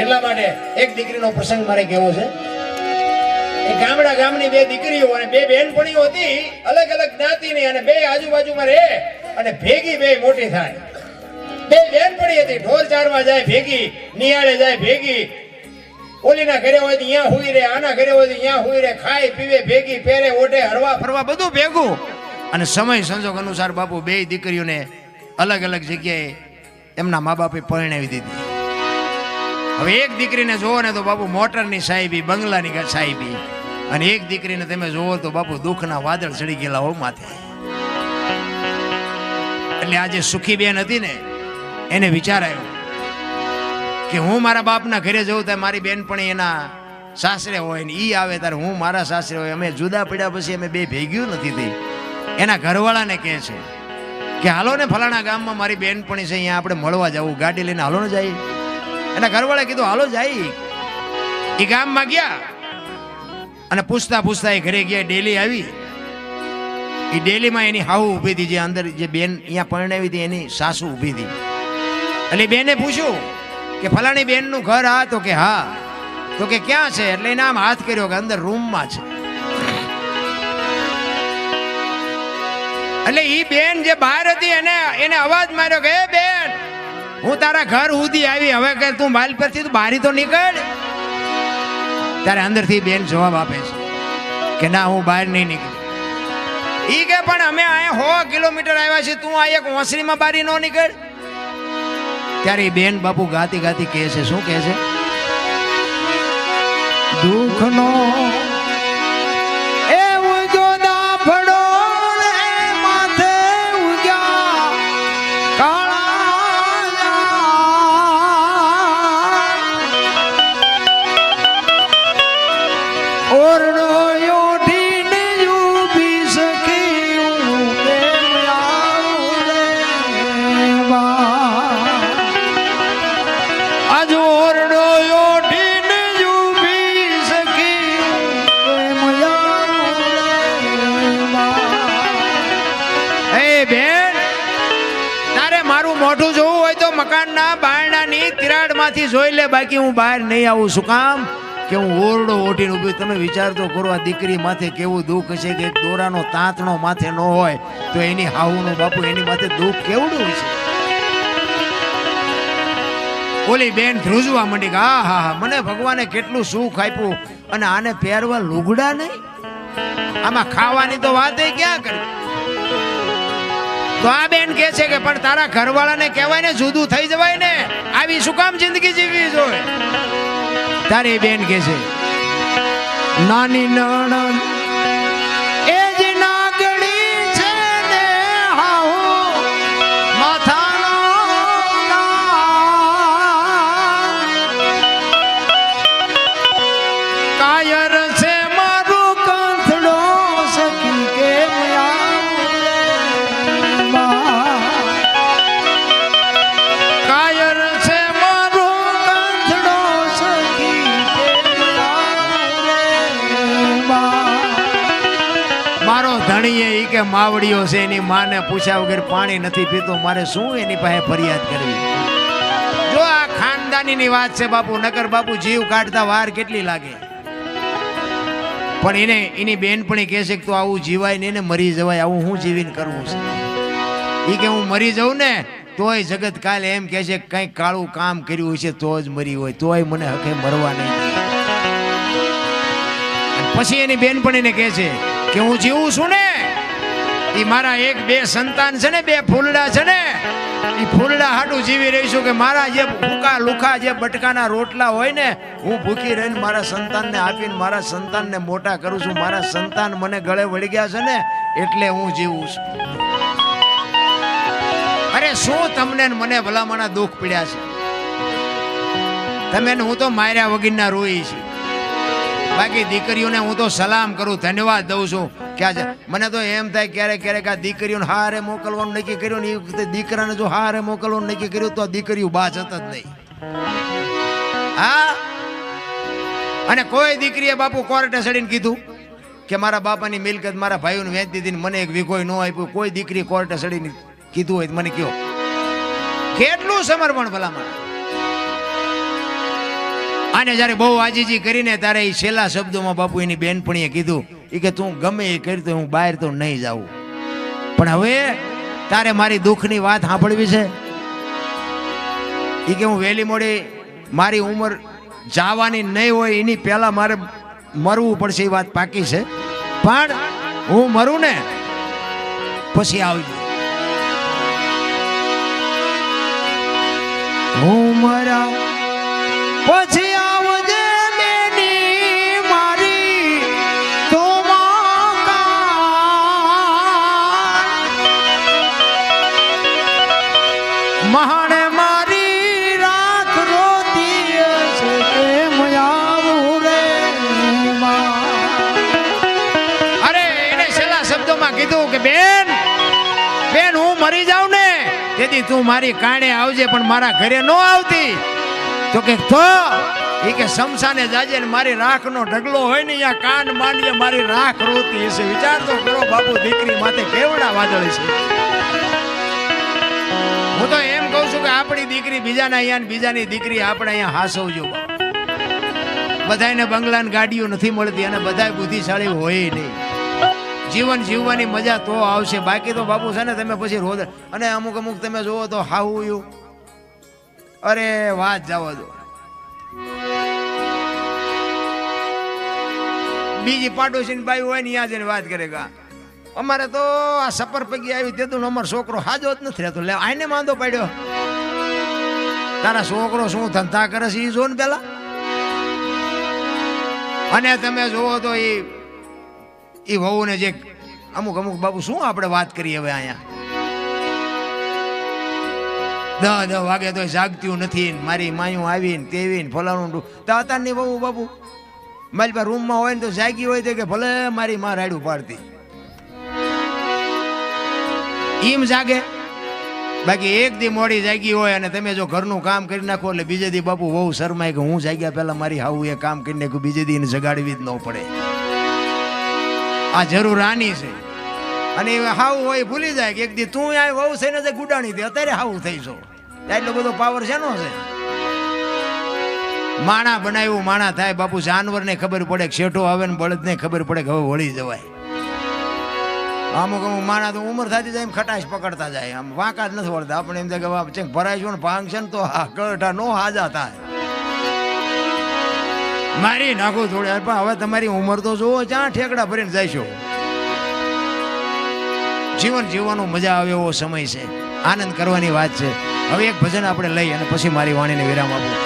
એટલા માટે એક દીકરીનો પ્રસંગ મારે કહેવો છે. એ ગામડા ગામની બે દીકરીઓ અને બે બહેનપણીઓ હતી, અલગ અલગ જ્ઞાતિની અને બે આજુબાજુમાં રહે અને ભેગી બે મોટી થાય. બે બહેનપણી હતી, ઢોર ચારવા જાય ભેગી, નિયાળે જાય ભેગી. ઓલીના ઘરે હોય તો અહીંયા હુઈ રહે, આના ઘરે હોય તો અહીંયા હુઈ રહે, ખાય, પીવે, ભેગી, પહેરે, ઓઢે, હરવા, ફરવા, બધું ભેગું. અને સમય સંજોગ અનુસાર બાપુ બે દીકરીઓને અલગ અલગ જગ્યાએ એમના મા બાપે પરણાવી દીધી. હવે એક દીકરીને જોવો ને તો બાપુ મોટરની સાહેબી, બંગલાની સાહેબી. અને એક દીકરીને તમે જોવો તો બાપુ દુઃખના વાદળ ચડી ગયેલા હો માથે. એટલે આજે સુખી બેન હતી ને, એને વિચાર આવ્યો કે હું મારા બાપના ઘરે જઉં ત્યારે મારી બેનપણી એના સાસરે હોય ને ઈ આવે ત્યારે હું મારા સાસરે હોય. અમે જુદા પડ્યા પછી અમે બે ભેગ્યું નથી થઈ. એના ઘરવાળાને કહે છે કે, હાલો ને ફલાણા ગામમાં મારી બેનપણી છે, અહીંયા આપણે મળવા જવું. ગાડી લઈને હાલો ને જઈએ એના ઘરવાળા કીધું, હાલો જાય એ ગામમાં ગયા અને પૂછતા પૂછતા એ ઘરે ગયા, ડેલી આવી. એ ડેલીમાં એની હાવ ઊભી હતી, જે અંદર જે બેન અહીંયા પરણાવી હતી, એની સાસુ ઊભી હતી. એટલે બેને પૂછ્યું કે, ફલાણી બેનનું ઘર હા તો કે, હા. તો કે, ક્યાં છે? એટલે એને આમ હાથ કર્યો કે, અંદર રૂમમાં છે. એટલે એ બેન જે બહાર હતી, એને એને અવાજ માર્યો કે, "એ બેન હું તારા ઘર સુધી આવી. હવે કે તું માલ પરથી તું બારી તો નીકળ. ત્યારે અંદરથી બેન જવાબ આપે છે કે ના, હું બહાર નહીં નીકળી. ઈ કે પણ અમે અહીંયા સો કિલોમીટર આવ્યા છીએ, તું આ એક ઓસરીમાં બારી ન નીકળ. ત્યારે એ બેન બાપુ ગાતી ગાતી કહે છે, શું કહે છે? દુઃખનો તિરાડમાંથી જોઈ લે, બાકી હું બહાર નહીં આવું. શું કામ? કે હું ઓરડો ઓઢીને ઊભી તમે વિચાર તો કરો, આ દીકરી માથે કેવું દુઃખ છે કે દોરાનો તાંતણો માથે ન હોય, તો એની હાહુનો બાપુ એની માથે દુઃખ કેવડું છે? ઓલી બેન ધ્રુજવા માંડી કે આ હા હા, મને ભગવાને કેટલું સુખ આપ્યું અને આને પહેરવા લુગડા નહીં? આમાં ખાવાની તો વાત ક્યાં કરી? તો આ બેન કહે છે કે, પણ તારા ઘરવાળાને કહેવાય ને, જુદું થઈ જવાય ને. આવી શું કામ જિંદગી જીવવી જોઈએ? તારી બેન કહે છે, નાની નણંદ ધણીએ એ કે માવડીઓ છે, એની માને પૂછ્યા વગર પાણી નથી પીતો. મારે શું એની પાસે ફરિયાદ કરવી? જો આ ખાનદાનીની વાત છે બાપુ, નકર બાપુ જીવ કાઢતા વાર કેટલી લાગે? પણ એને, એની બેનપણી કહે છે કે તું આવું જીવાય નહીં ને મરી જવાય, આવું હું જીવીને કરવું છે? એ કે હું મરી જાઉં ને, તોય જગત કાલે એમ કહે છે કંઈક કાળું કામ કર્યું હશે, તો જ મરી હોય. તોય મને હકે મરવા નહીં પછી એની બેનપણીને કહે છે કે હું જીવું છું ને? એ મારા એક બે સંતાન છે ને, બે ફૂલડા છે ને એ ફૂલડા હાડું જીવી રહી છું કે મારા જે ભૂકા લુખા જે બટકાના રોટલા હોય ને, હું ભૂખી રહીને મારા સંતાનને આપીને મારા સંતાનને મોટા કરું છું. મારા સંતાન મને ગળે વળી ગયા છે ને, એટલે હું જીવું છું. અરે શું તમને મને ભલામણા દુઃખ પીડ્યા છે? તમે હું તો માર્યા વગરના રોઈ છે. બાકી દીકરીઓને હું તો સલામ કરું, ધન્યવાદ દઉં છું. કે આજે મને તો એમ થાય ક્યારેક ક્યારેક આ દીકરીઓને હારે મોકલવાનું નક્કી કર્યું ને એ વખતે દીકરાને જો હારે મોકલવાનું નક્કી કર્યું તો દીકરીઓ બા જતા જ નહીં. હા? અને કોઈ દીકરીએ બાપુ કોર્ટે ચડીને કીધું કે મારા બાપાની મિલકત મારા ભાઈઓને વેચી દીધી મને એક વિઘોય ન આપ્યું. કોઈ દીકરી કોર્ટે ચડીને કીધું હોય મને કયો. કેટલું સમર્પણ ભલામણ. આને જ્યારે બહુ આજીજી કરીને ત્યારે એ છેલ્લા શબ્દોમાં બાપુ એની બેનપણીએ કીધું એ કે તું ગમે એ કરતો હું બહાર તો નહીં જાઉં. પણ હવે તારે મારી દુઃખની વાત સાંભળવી છે? એ કે હું વહેલી મોડી મારી ઉંમર જવાની નહીં હોય એની પહેલાં મારે મરવું પડશે એ વાત પાકી છે. પણ હું મરું ને પછી આવજો હું મરા પછી કીધું કે, બેન બેન, હું મરી જાઉં ને, તેથી તું મારી કાણે આવજે, પણ મારા ઘરે ન આવતી. તો કે, તો? એ કે, શમશાને જાજે ને મારી રાખનો ઢગલો હોય ને અહીંયા કાન માંડીએ મારી રાખ રોતી હશે. વિચાર તો કરો, બાપુ દીકરી માથે કેવડા વાદળ છે. હું તો એમ કહું છું કે, આપણી દીકરી બીજાના અહીંયા બીજાની દીકરી આપણે અહીંયા હાસવજો બધાને બંગલા ને ગાડીઓ નથી મળતી, અને બધા બુદ્ધિશાળી હોય નહીં. જીવન જીવવાની મજા તો આવશે. બાકી તો બાપુ છે ને, તમે પછી રોદ અને અમુક અમુક તમે જુઓ તો હાવું અરે, વાત જવા દો. બીજી પાડોશી બાઈ હોય ને ત્યાં વાત કરે કા અમારે તો આ સફર પૈકી આવી, તે તો અમારો છોકરો હાજો જ નથી રહેતો. લે આને માંદો પડ્યો. તારા છોકરો શું ધંધા કરે છે એ જો ને પેલા? અને તમે જોવો તો એ એ વહુને જે અમુક અમુક બાબુ શું આપણે વાત કરીએ હવે અહીંયા? દહ દહ વાગે તો જાગતું નથી મારી માયું આવીને તેવીને ફલાણું તો અત્યારની બહુ બાબુ, મારી પાસે રૂમમાં હોય ને તો જાગી હોય તો કે ભલે મારી માં રાડું પાડતી. એમ જાગે. બાકી એક દી મોડી જાગી હોય અને તમે જો ઘરનું કામ કરી નાખો એટલે બીજે દી બાપુ બહુ શરમાય કે હું જાગ્યા પહેલા મારી હાવું એ કામ કરી નાખ્યું, બીજે દી જગાડવી જ ન પડે. આ જરૂર આની છે. અને એ હાવું હોય ભૂલી જાય કે એક દી તું આ વહુ છે ને જે ગુડાણી દે. અત્યારે હાવું થઈ છો એટલો બધો પાવર શેનો છે? માણા બનાવ્યું માણા થાય. બાપુ જાનવરને ખબર પડે શેઠો આવે ને બળદને ખબર પડે કે હવે વળી જવાય. અમુક અમુક માણા તો ઉંમર થતી જાય એમ ખટાશ પકડતા જાય. આમ વાંકા જ નથી વળતા. આપણે એમ થાય કે ભરાય છો ને ભાંગ છે ને તો હા કળઠા નો હાજા થાય. મારી નાખો થોડી પણ હવે તમારી ઉંમર તો જુઓ જ્યાં ઠેકડા ભરીને જઈશો જીવન જીવવાનો મજા આવે એવો સમય છે. આનંદ કરવાની વાત છે. હવે એક ભજન આપણે લઈ અને પછી મારી વાણીને વિરામ આપું.